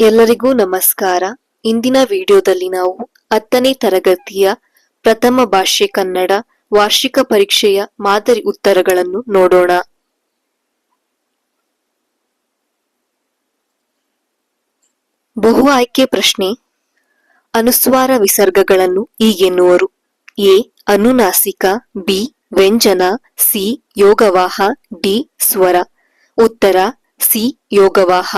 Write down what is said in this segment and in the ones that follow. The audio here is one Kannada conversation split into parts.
ಎಲ್ಲರಿಗೂ ನಮಸ್ಕಾರ. ಇಂದಿನ ವಿಡಿಯೋದಲ್ಲಿ ನಾವು ಹತ್ತನೇ ತರಗತಿಯ ಪ್ರಥಮ ಭಾಷೆ ಕನ್ನಡ ವಾರ್ಷಿಕ ಪರೀಕ್ಷೆಯ ಮಾದರಿ ಉತ್ತರಗಳನ್ನು ನೋಡೋಣ. ಬಹು ಆಯ್ಕೆ ಪ್ರಶ್ನೆ. ಅನುಸ್ವಾರ ವಿಸರ್ಗಗಳನ್ನು ಈಗೆನ್ನುವರು ಎ. ಅನುನಾಸಿಕ, ಬಿ. ವ್ಯಂಜನ, ಸಿ. ಯೋಗವಾಹ, ಡಿ. ಸ್ವರ. ಉತ್ತರ, ಸಿ. ಯೋಗವಾಹ.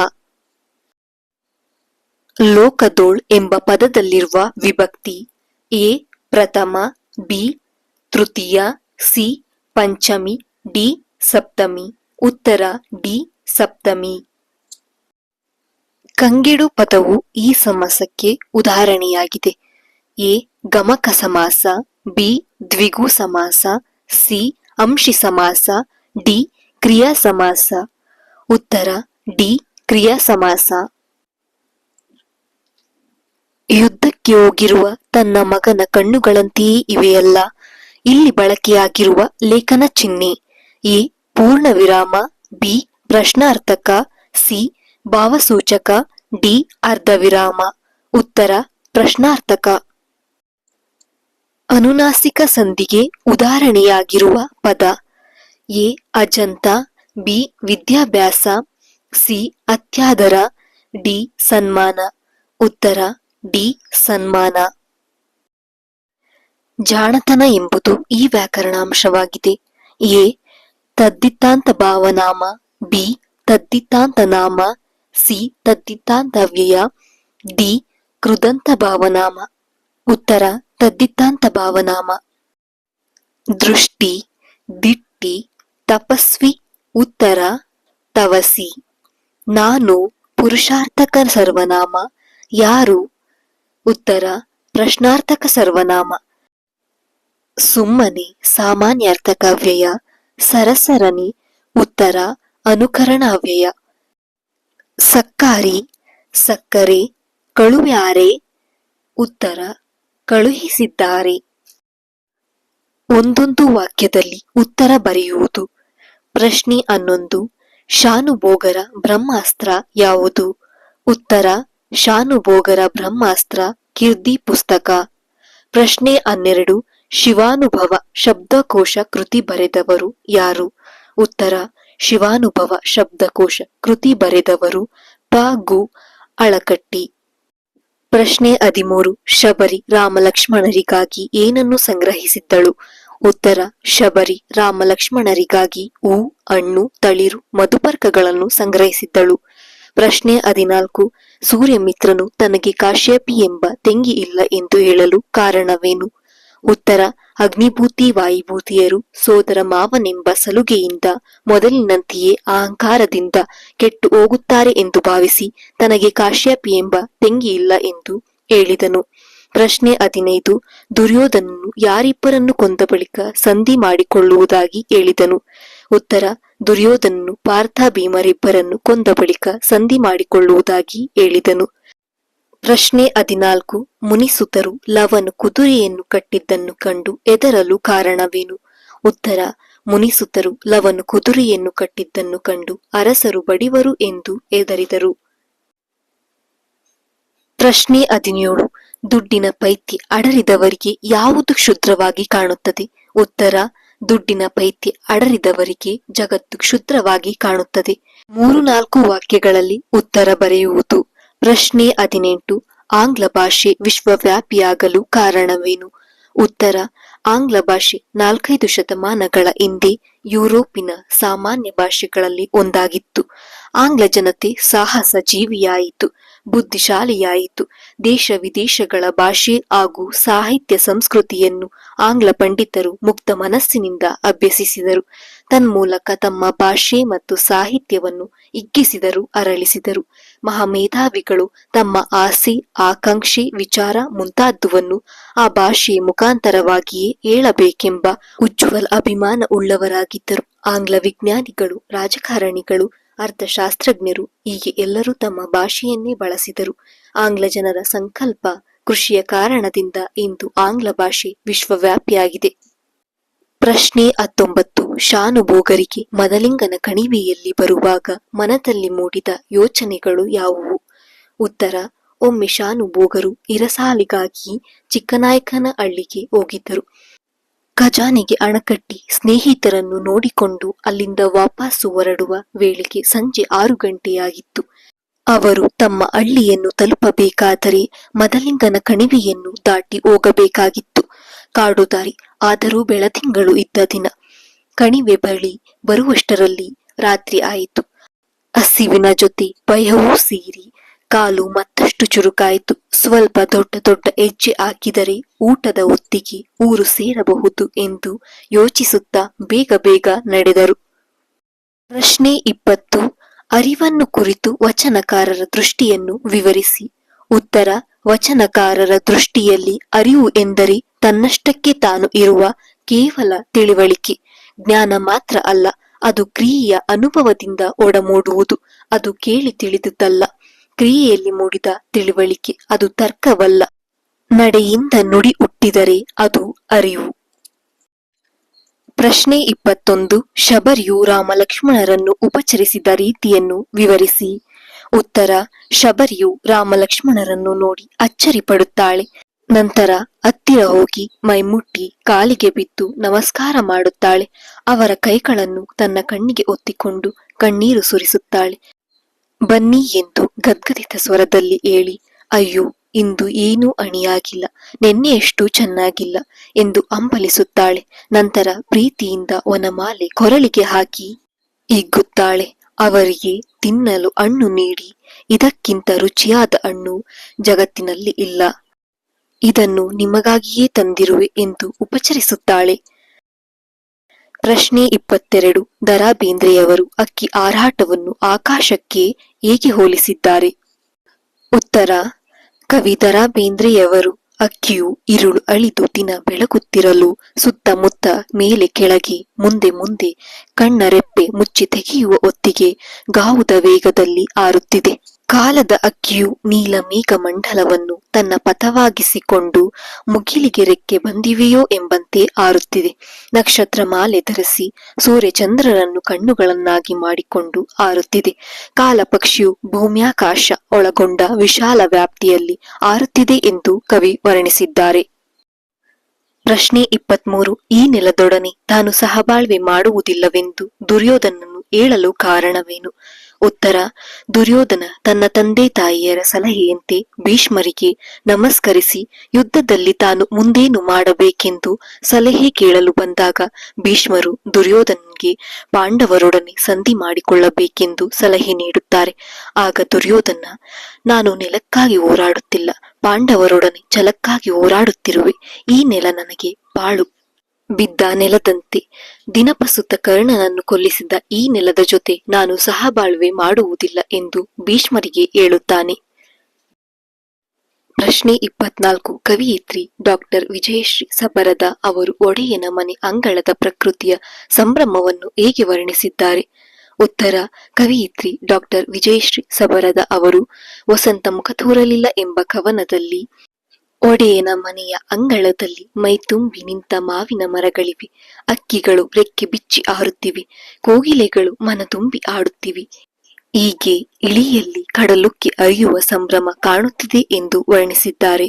ಲೋಕದೋಳ್ ಎಂಬ ಪದದಲ್ಲಿರುವ ವಿಭಕ್ತಿ ಎ, ಪ್ರಥಮ, ಬಿ, ತೃತೀಯ, ಸಿ, ಪಂಚಮಿ, ಡಿ, ಸಪ್ತಮಿ, ಉತ್ತರ, ಡಿ, ಸಪ್ತಮಿ. ಕಂಗೆಡು ಪದವು ಈ ಸಮಾಸಕ್ಕೆ ಉದಾಹರಣೆಯಾಗಿದೆ. ಎ, ಗಮಕ ಸಮಾಸ, ಬಿ, ದ್ವಿಗು ಸಮಾಸ, ಸಿ, ಅಂಶಿ ಸಮಾಸ, ಡಿ, ಕ್ರಿಯಾ ಸಮಾಸ. ಉತ್ತರ, ಡಿ, ಕ್ರಿಯಾ ಸಮಾಸ. ಯುದ್ಧಕ್ಕೆ ಹೋಗಿರುವ ತನ್ನ ಮಗನ ಕಣ್ಣುಗಳಂತೆಯೇ ಇವೆಯಲ್ಲ. ಇಲ್ಲಿ ಬಳಕೆಯಾಗಿರುವ ಲೇಖನ ಚಿಹ್ನೆ ಎ. ಪೂರ್ಣ ವಿರಾಮ ಬಿ. ಪ್ರಶ್ನಾರ್ಥಕ, ಸಿ. ಭಾವಸೂಚಕ, ಡಿ. ಅರ್ಧ ವಿರಾಮ ಉತ್ತರ, ಪ್ರಶ್ನಾರ್ಥಕ. ಅನುನಾಸಿಕ ಸಂಧಿಗೆ ಉದಾಹರಣೆಯಾಗಿರುವ ಪದ. ಎ. ಅಜಂತ, ಬಿ. ವಿದ್ಯಾಭ್ಯಾಸ, ಸಿ. ಅತ್ಯಾದರ, ಡಿ. ಸನ್ಮಾನ. ಉತ್ತರ ಡಿ ಸನ್ಮಾನ. ಜಾಣತನ ಎಂಬುದು ಈ ವ್ಯಾಕರಣಾಂಶವಾಗಿದೆ. ಎ. ತದ್ದಿತ್ತಾಂತ ಭಾವನಾಮ. ಬಿ. ತದ್ದಿತ್ತಾಂತ ನಾಮ. ಸಿ. ತದ್ದಿತ್ತಾಂತ ವ್ಯಯ ಡಿ. ಕೃದಂತ ಭಾವನಾಮ. ಉತ್ತರ, ತದ್ದಿತ್ತಾಂತ ಭಾವನಾಮ. ದೃಷ್ಟಿ, ದಿಟ್ಟಿ, ತಪಸ್ವಿ, ಉತ್ತರ, ತವಸಿ. ನಾನು ಪುರುಷಾರ್ಥಕ ಸರ್ವನಾಮ. ಯಾರು? ಉತ್ತರ, ಪ್ರಶ್ನಾರ್ಥಕ ಸರ್ವನಾಮ. ಸುಮ್ಮನೆ ಸಾಮಾನ್ಯಾರ್ಥಕ ಅವ್ಯಯ ಸರಸರನಿ ಉತ್ತರ ಅನುಕರಣ ಅವ್ಯಯ ಸಕ್ಕಾರಿ, ಸಕ್ಕರೆ, ಕಳುವ್ಯಾರೆ. ಉತ್ತರ, ಕಳುಹಿಸಿದ್ದಾರೆ. ಒಂದೊಂದು ವಾಕ್ಯದಲ್ಲಿ ಉತ್ತರ ಬರೆಯುವುದು. ಪ್ರಶ್ನೆ ಹನ್ನೊಂದು, ಶಾನುಭೋಗರ ಬ್ರಹ್ಮಾಸ್ತ್ರ ಯಾವುದು? ಉತ್ತರ ಶಾನುಭೋಗರ ಬ್ರಹ್ಮಾಸ್ತ್ರ, ಕೀರ್ತಿ ಪುಸ್ತಕ. ಪ್ರಶ್ನೆ ಹನ್ನೆರಡು, ಶಿವಾನುಭವ ಶಬ್ದಕೋಶ ಕೃತಿ ಬರೆದವರು ಯಾರು? ಉತ್ತರ, ಶಿವಾನುಭವ ಶಬ್ದಕೋಶ ಕೃತಿ ಬರೆದವರು ಪ. ಗು. ಅಳಕಟ್ಟಿ. ಪ್ರಶ್ನೆ ಹದಿಮೂರು, ಶಬರಿ ರಾಮಲಕ್ಷ್ಮಣರಿಗಾಗಿ ಏನನ್ನು ಸಂಗ್ರಹಿಸಿದ್ದಳು? ಉತ್ತರ, ಶಬರಿ ರಾಮಲಕ್ಷ್ಮಣರಿಗಾಗಿ ಹೂ ಹಣ್ಣು, ತಳಿರು, ಮಧುಪರ್ಕಗಳನ್ನು ಸಂಗ್ರಹಿಸಿದ್ದಳು. ಪ್ರಶ್ನೆ ಹದಿನಾಲ್ಕು. ಸೂರ್ಯಮಿತ್ರನು ತನಗೆ ಕಾಶ್ಯಪಿ ಎಂಬ ತೆಂಗಿ ಇಲ್ಲ ಎಂದು ಹೇಳಲು ಕಾರಣವೇನು? ಉತ್ತರ, ಅಗ್ನಿಭೂತಿ ವಾಯುಭೂತಿಯರು ಸೋದರ ಮಾವನೆಂಬ ಸಲುಗೆಯಿಂದ ಮೊದಲಿನಂತೆಯೇ ಅಹಂಕಾರದಿಂದ ಕೆಟ್ಟು ಹೋಗುತ್ತಾರೆ ಎಂದು ಭಾವಿಸಿ ತನಗೆ ಕಾಶ್ಯಪಿ ಎಂಬ ತೆಂಗಿ ಇಲ್ಲ ಎಂದು ಹೇಳಿದನು. ಪ್ರಶ್ನೆ ಹದಿನೈದು. ದುರ್ಯೋಧನನು ಯಾರಿಬ್ಬರನ್ನು ಕೊಂದ ಬಳಿಕ ಸಂಧಿ ಮಾಡಿಕೊಳ್ಳುವುದಾಗಿ ಹೇಳಿದನು. ಉತ್ತರ, ದುರ್ಯೋಧನನು ಪಾರ್ಥ ಭೀಮರಿಬ್ಬರನ್ನು ಕೊಂದ ಬಳಿಕ ಸಂಧಿ ಮಾಡಿಕೊಳ್ಳುವುದಾಗಿ ಹೇಳಿದನು. ಪ್ರಶ್ನೆ ಹದಿನಾಲ್ಕು, ಮುನಿಸುತರು ಲವನು ಕುದುರೆಯನ್ನು ಕಟ್ಟಿದ್ದನ್ನು ಕಂಡು ಎದರಲು ಕಾರಣವೇನು? ಉತ್ತರ, ಮುನಿಸುತರು ಲವನು ಕುದುರೆಯನ್ನು ಕಟ್ಟಿದ್ದನ್ನು ಕಂಡು ಅರಸರು ಬಡಿವರು ಎಂದು ಎದರಿದರು ಪ್ರಶ್ನೆ ಹದಿನೇಳು, ದುಡ್ಡಿನ ಪೈತಿ ಅಡರಿದವರಿಗೆ ಯಾವುದು ಕ್ಷುದ್ರವಾಗಿ ಕಾಣುತ್ತದೆ? ಉತ್ತರ ದುಡ್ಡಿನ ಪೈತಿ ಅಡರಿದವರಿಗೆ ಜಗತ್ತು ಕ್ಷುದ್ರವಾಗಿ ಕಾಣುತ್ತದೆ. ಮೂರು ನಾಲ್ಕು ವಾಕ್ಯಗಳಲ್ಲಿ ಉತ್ತರ ಬರೆಯುವುದು, ಪ್ರಶ್ನೆ ಹದಿನೆಂಟು, ಆಂಗ್ಲ ಭಾಷೆ ವಿಶ್ವವ್ಯಾಪಿಯಾಗಲು ಕಾರಣವೇನು? ಉತ್ತರ, ಆಂಗ್ಲ ಭಾಷೆ ನಾಲ್ಕೈದು ಶತಮಾನಗಳ ಹಿಂದೆ ಯುರೋಪಿನ ಸಾಮಾನ್ಯ ಭಾಷೆಗಳಲ್ಲಿ ಒಂದಾಗಿತ್ತು. ಆಂಗ್ಲ ಜನತೆ ಸಾಹಸ ಜೀವಿಯಾಯಿತು. ಬುದ್ಧಿಶಾಲಿಯಾಯಿತು. ದೇಶ ವಿದೇಶಗಳ ಭಾಷೆ ಹಾಗೂ ಸಾಹಿತ್ಯ ಸಂಸ್ಕೃತಿಯನ್ನು ಆಂಗ್ಲ ಪಂಡಿತರು ಮುಕ್ತ ಮನಸ್ಸಿನಿಂದ ಅಭ್ಯಸಿಸಿದರು. ತನ್ಮೂಲಕ ತಮ್ಮ ಭಾಷೆ ಮತ್ತು ಸಾಹಿತ್ಯವನ್ನು ಇಗ್ಗಿಸಿದರು, ಅರಳಿಸಿದರು. ಮಹಾಮೇಧಾವಿಗಳು ತಮ್ಮ ಆಸೆ, ಆಕಾಂಕ್ಷೆ, ವಿಚಾರ ಮುಂತಾದುವನ್ನು ಆ ಭಾಷೆ ಮುಖಾಂತರವಾಗಿಯೇ ಹೇಳಬೇಕೆಂಬ ಉಜ್ವಲ ಅಭಿಮಾನ ಉಳ್ಳವರಾಗಿದ್ದರು. ಆಂಗ್ಲ ವಿಜ್ಞಾನಿಗಳು, ರಾಜಕಾರಣಿಗಳು ಅರ್ಥಶಾಸ್ತ್ರಜ್ಞರು ಹೀಗೆ ಎಲ್ಲರೂ ತಮ್ಮ ಭಾಷೆಯನ್ನೇ ಬಳಸಿದರು. ಆಂಗ್ಲ ಜನರ ಸಂಕಲ್ಪ ಕೃಷಿಯ ಕಾರಣದಿಂದ ಇಂದು ಆಂಗ್ಲ ಭಾಷೆ ವಿಶ್ವವ್ಯಾಪಿಯಾಗಿದೆ. ಪ್ರಶ್ನೆ ಹತ್ತೊಂಬತ್ತು. ಶಾನುಭೋಗರಿಗೆ ಮದಲಿಂಗನ ಕಣಿವೆಯಲ್ಲಿ ಬರುವಾಗ ಮನದಲ್ಲಿ ಮೂಡಿದ ಯೋಚನೆಗಳು ಯಾವುವು? ಉತ್ತರ. ಒಮ್ಮೆ ಶಾನುಭೋಗರು ಇರಸಾಲಿಗಾಗಿ ಚಿಕ್ಕನಾಯಕನ ಹಳ್ಳಿಗೆ ಹೋಗಿದ್ದರು. ಖಜಾನೆಗೆ ಅಣಕಟ್ಟಿ ಸ್ನೇಹಿತರನ್ನು ನೋಡಿಕೊಂಡು ಅಲ್ಲಿಂದ ವಾಪಸ್ಸು ಹೊರಡುವ ವೇಳೆಗೆ ಸಂಜೆ ಆರು ಗಂಟೆಯಾಗಿತ್ತು. ಅವರು ತಮ್ಮ ಹಳ್ಳಿಯನ್ನು ತಲುಪಬೇಕಾದರೆ ಮದಲಿಂಗನ ಕಣಿವೆಯನ್ನು ದಾಟಿ ಹೋಗಬೇಕಾಗಿತ್ತು. ಕಾಡು ದಾರಿ, ಆದರೂ ಬೆಳದಿಂಗಳು ಇದ್ದ ದಿನ. ಕಣಿವೆ ಬಳಿ ಬರುವಷ್ಟರಲ್ಲಿ ರಾತ್ರಿ ಆಯಿತು. ಹಸಿವಿನ ಜೊತೆ ಭಯವೂ ಸೇರಿ ಕಾಲು ಮತ್ತಷ್ಟು ಚುರುಕಾಯಿತು. ಸ್ವಲ್ಪ ದೊಡ್ಡ ದೊಡ್ಡ ಹೆಜ್ಜೆ ಹಾಕಿದರೆ ಊಟದ ಒತ್ತಿಗೆ ಊರು ಸೇರಬಹುದು ಎಂದು ಯೋಚಿಸುತ್ತಾ ಬೇಗ ಬೇಗ ನಡೆದರು. ಪ್ರಶ್ನೆ ಇಪ್ಪತ್ತು. ಅರಿವನ್ನು ಕುರಿತು ವಚನಕಾರರ ದೃಷ್ಟಿಯನ್ನು ವಿವರಿಸಿ. ಉತ್ತರ. ವಚನಕಾರರ ದೃಷ್ಟಿಯಲ್ಲಿ ಅರಿವು ಎಂದರೆ ತನ್ನಷ್ಟಕ್ಕೆ ತಾನು ಇರುವ ಕೇವಲ ತಿಳಿವಳಿಕೆ. ಜ್ಞಾನ ಮಾತ್ರ ಅಲ್ಲ, ಅದು ಕ್ರಿಯೆಯ ಅನುಭವದಿಂದ ಒಡಮೂಡುವುದು, ಅದು ಕೇಳಿ ತಿಳಿದುದಲ್ಲ ಕ್ರಿಯೆಯಲ್ಲಿ ಮೂಡಿದ ತಿಳಿವಳಿಕೆ ಅದು ತರ್ಕವಲ್ಲ. ನಡೆಯಿಂದ ನುಡಿ ಹುಟ್ಟಿದರೆ ಅದು ಅರಿವು. ಪ್ರಶ್ನೆ ಇಪ್ಪತ್ತೊಂದು. ಶಬರಿಯು ರಾಮ ಲಕ್ಷ್ಮಣರನ್ನು ಉಪಚರಿಸಿದ ರೀತಿಯನ್ನು ವಿವರಿಸಿ. ಉತ್ತರ. ಶಬರಿಯು ರಾಮ ಲಕ್ಷ್ಮಣರನ್ನು ನೋಡಿ ಅಚ್ಚರಿ ಪಡುತ್ತಾಳೆ ನಂತರ ಹತ್ತಿರ ಹೋಗಿ ಮೈಮುಟ್ಟಿ ಕಾಲಿಗೆ ಬಿದ್ದು ನಮಸ್ಕಾರ ಮಾಡುತ್ತಾಳೆ. ಅವರ ಕೈಗಳನ್ನು ತನ್ನ ಕಣ್ಣಿಗೆ ಒತ್ತಿಕೊಂಡು ಕಣ್ಣೀರು ಸುರಿಸುತ್ತಾಳೆ. ಬನ್ನಿ ಎಂದು ಗದ್ಗದಿತ ಸ್ವರದಲ್ಲಿ ಹೇಳಿ, ಅಯ್ಯೋ, ಇಂದು ಏನೂ ಅಣಿಯಾಗಿಲ್ಲ ನಿನ್ನೆಯಷ್ಟು ಚೆನ್ನಾಗಿಲ್ಲ ಎಂದು ಅಂಬಲಿಸುತ್ತಾಳೆ ನಂತರ ಪ್ರೀತಿಯಿಂದ ವನಮಾಲೆ ಕೊರಳಿಗೆ ಹಾಕಿ ಹಿಗ್ಗುತ್ತಾಳೆ ಅವರಿಗೆ ತಿನ್ನಲು ಹಣ್ಣು ನೀಡಿ, ಇದಕ್ಕಿಂತ ರುಚಿಯಾದ ಹಣ್ಣು ಜಗತ್ತಿನಲ್ಲಿ ಇಲ್ಲ, ಇದನ್ನು ನಿಮಗಾಗಿಯೇ ತಂದಿರುವೆ ಎಂದು ಉಪಚರಿಸುತ್ತಾಳೆ. ಪ್ರಶ್ನೆ ಇಪ್ಪತ್ತೆರಡು. ದರಾ ಬೇಂದ್ರೆಯವರು ಅಕ್ಕಿ ಆರಾಟವನ್ನು ಆಕಾಶಕ್ಕೆ ಏಕೆ ಹೋಲಿಸಿದ್ದಾರೆ? ಉತ್ತರ, ಕವಿ ದರಾ ಬೇಂದ್ರೆಯವರು ಅಕ್ಕಿಯು ಇರುಳು ಅಳಿದು ದಿನ ಬೆಳಗುತ್ತಿರಲು ಸುತ್ತಮುತ್ತ ಮೇಲೆ ಕೆಳಗೆ, ಮುಂದೆ ಮುಂದೆ ಕಣ್ಣ ರೆಪ್ಪೆ ಮುಚ್ಚಿ ತೆಗೆಯುವ ಹೊತ್ತಿಗೆ ಗಾವುದ ವೇಗದಲ್ಲಿ ಹಾರುತ್ತಿದೆ ಕಾಲದ ಅಕ್ಕಿಯು ನೀಲ ಮೇಘ ಮಂಡಲವನ್ನು ತನ್ನ ಪಥವಾಗಿಸಿಕೊಂಡು ಮುಗಿಲಿಗೆ ರೆಕ್ಕೆ ಬಂದಿವೆಯೋ ಎಂಬಂತೆ ಆರುತ್ತಿದೆ. ನಕ್ಷತ್ರ ಮಾಲೆ ಧರಿಸಿ ಸೂರ್ಯ ಚಂದ್ರರನ್ನು ಕಣ್ಣುಗಳನ್ನಾಗಿ ಮಾಡಿಕೊಂಡು ಆರುತ್ತಿದೆ. ಕಾಲಪಕ್ಷಿಯು ಭೂಮ್ಯಾಕಾಶ ಒಳಗೊಂಡ ವಿಶಾಲ ವ್ಯಾಪ್ತಿಯಲ್ಲಿ ಆರುತ್ತಿದೆ ಎಂದು ಕವಿ ವರ್ಣಿಸಿದ್ದಾರೆ. ಪ್ರಶ್ನೆ ಇಪ್ಪತ್ಮೂರು. ಈ ನೆಲದೊಡನೆ ತಾನು ಸಹಬಾಳ್ವೆ ಮಾಡುವುದಿಲ್ಲವೆಂದು ದುರ್ಯೋಧನನ್ನು ಹೇಳಲು ಕಾರಣವೇನು? ಉತ್ತರ, ದುರ್ಯೋಧನ, ತನ್ನ ತಂದೆ ತಾಯಿಯರ ಸಲಹೆಯಂತೆ ಭೀಷ್ಮರಿಗೆ ನಮಸ್ಕರಿಸಿ, ಯುದ್ಧದಲ್ಲಿ ತಾನು ಮುಂದೇನು ಮಾಡಬೇಕೆಂದು ಸಲಹೆ ಕೇಳಲು ಬಂದಾಗ ಭೀಷ್ಮರು ದುರ್ಯೋಧನನಿಗೆ ಪಾಂಡವರೊಡನೆ ಸಂಧಿ ಮಾಡಿಕೊಳ್ಳಬೇಕೆಂದು ಸಲಹೆ ನೀಡುತ್ತಾರೆ. ಆಗ ದುರ್ಯೋಧನ, ನಾನು ನೆಲಕ್ಕಾಗಿ ಹೋರಾಡುತ್ತಿಲ್ಲ, ಪಾಂಡವರೊಡನೆ ಛಲಕ್ಕಾಗಿ ಹೋರಾಡುತ್ತಿರುವೆ, ಈ ನೆಲ ನನಗೆ ಬಾಳು ಬಿದ್ದ ನೆಲದಂತೆ ದಿನಪಸುತ್ತ ಕರ್ಣನನ್ನು ಕೊಲ್ಲಿಸಿದ ಈ ನೆಲದ ಜೊತೆ ನಾನು ಸಹಬಾಳ್ವೆ ಮಾಡುವುದಿಲ್ಲ ಎಂದು ಭೀಷ್ಮರಿಗೆ ಹೇಳುತ್ತಾನೆ. ಪ್ರಶ್ನೆ ಇಪ್ಪತ್ನಾಲ್ಕು. ಕವಿಯಿತ್ರಿ ಡಾಕ್ಟರ್ ವಿಜಯಶ್ರೀ ಸಬರದ ಅವರು ಒಡೆಯನ ಮನೆ ಅಂಗಳದ ಪ್ರಕೃತಿಯ ಸಂಭ್ರಮವನ್ನು ಹೇಗೆ ವರ್ಣಿಸಿದ್ದಾರೆ? ಉತ್ತರ. ಕವಿಯಿತ್ರಿ ಡಾಕ್ಟರ್ ವಿಜಯಶ್ರೀ ಸಬರದ ಅವರು, ವಸಂತ ಮುಖತೋರಲಿಲ್ಲ ಎಂಬ ಕವನದಲ್ಲಿ ಒಡೆಯನ ಮನೆಯ ಅಂಗಳದಲ್ಲಿ ಮೈ ತುಂಬಿ ನಿಂತ ಮಾವಿನ ಮರಗಳಿವೆ. ಅಕ್ಕಿಗಳು ರೆಕ್ಕೆ ಬಿಚ್ಚಿ ಆರುತ್ತಿವೆ. ಕೋಗಿಲೆಗಳು ಮನತುಂಬಿ ಆಡುತ್ತಿವೆ. ಹೀಗೆ ಇಳಿಯಲ್ಲಿ ಕಡಲುಕ್ಕಿ ಅರಿಯುವ ಸಂಭ್ರಮ ಕಾಣುತ್ತಿದೆ ಎಂದು ವರ್ಣಿಸಿದ್ದಾರೆ.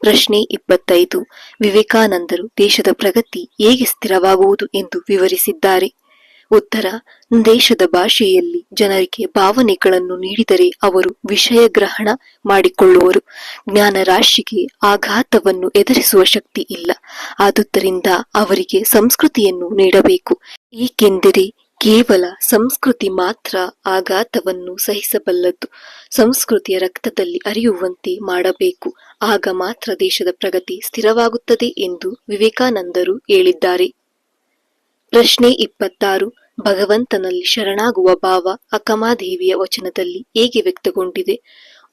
ಪ್ರಶ್ನೆ ಇಪ್ಪತ್ತೈದು. ವಿವೇಕಾನಂದರು ದೇಶದ ಪ್ರಗತಿ ಹೇಗೆ ಸ್ಥಿರವಾಗುವುದು ಎಂದು ವಿವರಿಸಿದ್ದಾರೆ. ಉತ್ತರ, ದೇಶದ ಭಾಷೆಯಲ್ಲಿ ಜನರಿಗೆ ಭಾವನೆಗಳನ್ನು ನೀಡಿದರೆ ಅವರು ವಿಷಯ ಗ್ರಹಣ ಮಾಡಿಕೊಳ್ಳುವರು. ಜ್ಞಾನ ರಾಶಿಗೆ ಆಘಾತವನ್ನು ಎದುರಿಸುವ ಶಕ್ತಿ ಇಲ್ಲ. ಆದುದರಿಂದ ಅವರಿಗೆ ಸಂಸ್ಕೃತಿಯನ್ನು ನೀಡಬೇಕು. ಏಕೆಂದರೆ ಕೇವಲ ಸಂಸ್ಕೃತಿ ಮಾತ್ರ ಆಘಾತವನ್ನು ಸಹಿಸಬಲ್ಲದು. ಸಂಸ್ಕೃತಿಯ ರಕ್ತದಲ್ಲಿ ಅರಿಯುವಂತೆ ಮಾಡಬೇಕು. ಆಗ ಮಾತ್ರ ದೇಶದ ಪ್ರಗತಿ ಸ್ಥಿರವಾಗುತ್ತದೆ ಎಂದು ವಿವೇಕಾನಂದರು ಹೇಳಿದ್ದಾರೆ. ಪ್ರಶ್ನೆ ಇಪ್ಪತ್ತಾರು. ಭಗವಂತನಲ್ಲಿ ಶರಣಾಗುವ ಭಾವ ಅಕ್ಕಮಾದೇವಿಯ ವಚನದಲ್ಲಿ ಹೇಗೆ ವ್ಯಕ್ತಗೊಂಡಿದೆ?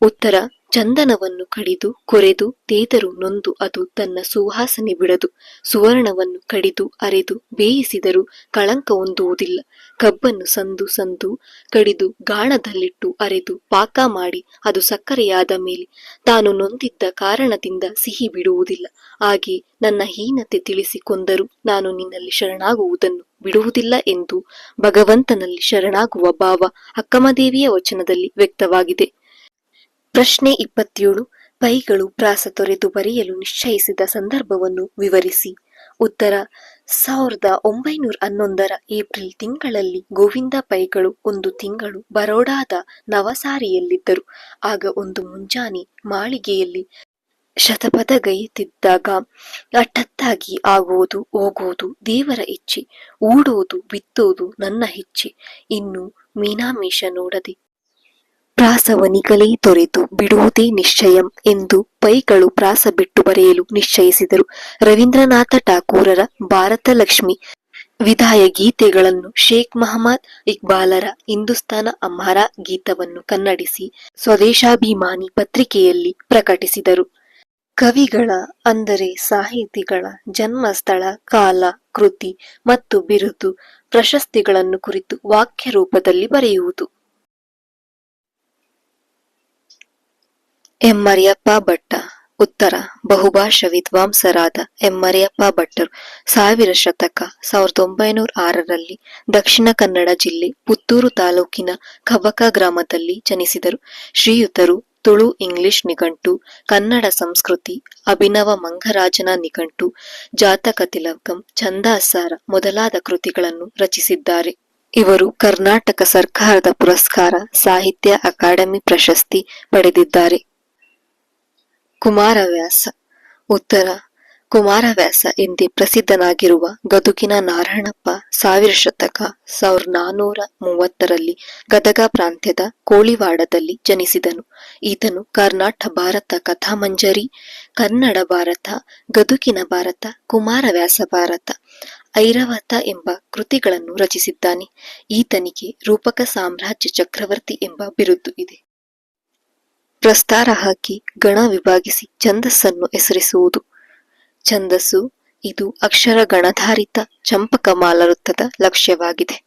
ಉತ್ತರ ಚಂದನವನ್ನು ಕಡಿದು ಕೊರೆದು ತೇದರು ನೊಂದು ಅದು ತನ್ನ ಸುವಾಸನೆ ಬಿಡದು. ಸುವರ್ಣವನ್ನು ಕಡಿದು ಅರೆದು ಬೇಯಿಸಿದರೂ ಕಳಂಕ ಹೊಂದುವುದಿಲ್ಲ. ಕಬ್ಬನ್ನು ಸಂದು ಸಂದು ಕಡಿದು ಗಾಣದಲ್ಲಿಟ್ಟು ಅರೆದು ಪಾಕ ಮಾಡಿ ಅದು ಸಕ್ಕರೆಯಾದ ಮೇಲೆ ತಾನು ನೊಂದಿದ್ದ ಕಾರಣದಿಂದ ಸಿಹಿ ಬಿಡುವುದಿಲ್ಲ. ಹಾಗೆ ನನ್ನ ಹೀನತೆ ತಿಳಿಸಿ ಕೊಂದರೂ ನಾನು ನಿನ್ನಲ್ಲಿ ಶರಣಾಗುವುದನ್ನು ಬಿಡುವುದಿಲ್ಲ ಎಂದು ಭಗವಂತನಲ್ಲಿ ಶರಣಾಗುವ ಭಾವ ಅಕ್ಕಮದೇವಿಯ ವಚನದಲ್ಲಿ ವ್ಯಕ್ತವಾಗಿದೆ. ಪ್ರಶ್ನೆ ಇಪ್ಪತ್ತೇಳು. ಪೈಗಳು ಪ್ರಾಸ ತೊರೆದು ಬರೆಯಲು ನಿಶ್ಚಯಿಸಿದ ಸಂದರ್ಭವನ್ನು ವಿವರಿಸಿ. ಉತ್ತರ, ಸಾವಿರದ ಒಂಬೈನೂರ ಹನ್ನೊಂದರ ಏಪ್ರಿಲ್ ತಿಂಗಳಲ್ಲಿ ಗೋವಿಂದ ಪೈಗಳು ಒಂದು ತಿಂಗಳು ಬರೋಡಾದ ನವಸಾರಿಯಲ್ಲಿದ್ದರು. ಆಗ ಒಂದು ಮುಂಜಾನೆ ಮಾಳಿಗೆಯಲ್ಲಿ ಶತಪಥಗೈಯುತ್ತಿದ್ದಾಗ ಅಟ್ಟತ್ತಾಗಿ ಆಗುವುದು ಹೋಗುವುದು ದೇವರ ಇಚ್ಛೆ. ಓಡೋದು ಬಿತ್ತೋದು ನನ್ನ ಇಚ್ಛೆ. ಇನ್ನು ಮೀನಾಮೇಷ ನೋಡದೆ ಪ್ರಾಸವನಿಗಲೇ ತೊರೆದು ಬಿಡುವುದೇ ನಿಶ್ಚಯಂ ಎಂದು ಪೈಗಳು ಪ್ರಾಸ ಬಿಟ್ಟು ಬರೆಯಲು ನಿಶ್ಚಯಿಸಿದರು. ರವೀಂದ್ರನಾಥ ಠಾಕೂರರ ಭಾರತ ಲಕ್ಷ್ಮಿ ವಿದಾಯ ಗೀತೆಗಳನ್ನು ಶೇಖ್ ಮಹಮ್ಮದ್ ಇಕ್ಬಾಲರ ಹಿಂದೂಸ್ತಾನ ಅಮ್ಹಾರ ಗೀತವನ್ನು ಕನ್ನಡಿಸಿ ಸ್ವದೇಶಾಭಿಮಾನಿ ಪತ್ರಿಕೆಯಲ್ಲಿ ಪ್ರಕಟಿಸಿದರು. ಕವಿಗಳ ಅಂದರೆ ಸಾಹಿತಿಗಳ ಜನ್ಮ ಸ್ಥಳ ಕಾಲ, ಕೃತಿ ಮತ್ತು ಬಿರುದು ಪ್ರಶಸ್ತಿಗಳನ್ನು ಕುರಿತು ವಾಕ್ಯ ರೂಪದಲ್ಲಿ ಬರೆಯುವುದು. ಎಂ ಮರಿಯಪ್ಪ ಭಟ್ಟ. ಉತ್ತರ, ಬಹುಭಾಷಾ ವಿದ್ವಾಂಸರಾದ ಎಂ ಮರಿಯಪ್ಪ ಭಟ್ಟರು ಸಾವಿರ ಶತಕ, ಸಾವಿರದ ಒಂಬೈನೂರ ಆರರಲ್ಲಿ ದಕ್ಷಿಣ ಕನ್ನಡ ಜಿಲ್ಲೆ ಪುತ್ತೂರು ತಾಲೂಕಿನ ಕಬಕ ಗ್ರಾಮದಲ್ಲಿ ಜನಿಸಿದರು. ಶ್ರೀಯುತರು ತುಳು ಇಂಗ್ಲಿಷ್ ನಿಘಂಟು, ಕನ್ನಡ ಸಂಸ್ಕೃತಿ, ಅಭಿನವ ಮಂಗರಾಜನ ನಿಘಂಟು, ಜಾತಕ ತಿಲಕಂ ಚಂದಾಸಾರ ಮೊದಲಾದ ಕೃತಿಗಳನ್ನು ರಚಿಸಿದ್ದಾರೆ. ಇವರು ಕರ್ನಾಟಕ ಸರ್ಕಾರದ ಪುರಸ್ಕಾರ, ಸಾಹಿತ್ಯ ಅಕಾಡೆಮಿ ಪ್ರಶಸ್ತಿ ಪಡೆದಿದ್ದಾರೆ. ಕುಮಾರವ್ಯಾಸ. ಉತ್ತರ, ಕುಮಾರವ್ಯಾಸ ಎಂದೇ ಪ್ರಸಿದ್ಧನಾಗಿರುವ ಗದುಗಿನ ನಾರಾಯಣಪ್ಪ ಸಾವಿರ ಶತಕ ಸಾವಿರದ ನಾನೂರ ಮೂವತ್ತರಲ್ಲಿ ಗದಗ ಪ್ರಾಂತ್ಯದ ಕೋಳಿವಾಡದಲ್ಲಿ ಜನಿಸಿದನು. ಈತನು ಕರ್ನಾಟ ಭಾರತ ಕಥಾಮಂಜರಿ, ಕನ್ನಡ ಭಾರತ ಗದುಗಿನ ಭಾರತ, ಕುಮಾರವ್ಯಾಸ ಭಾರತ, ಐರಾವತ ಎಂಬ ಕೃತಿಗಳನ್ನು ರಚಿಸಿದ್ದಾನೆ. ಈತನಿಗೆ ರೂಪಕ ಸಾಮ್ರಾಜ್ಯ ಚಕ್ರವರ್ತಿ ಎಂಬ ಬಿರುದು ಇದೆ. ಪ್ರಸ್ತಾರ ಹಾಕಿ ಗಣ ವಿಭಾಗಿಸಿ ಛಂದಸ್ಸನ್ನು ಹೆಸರಿಸುವುದು. ಛಂದಸ್ಸು ಇದು ಅಕ್ಷರ ಗಣಧಾರಿತ ಚಂಪಕಮಾಲ ವೃತ್ತದ ಲಕ್ಷ್ಯವಾಗಿದೆ.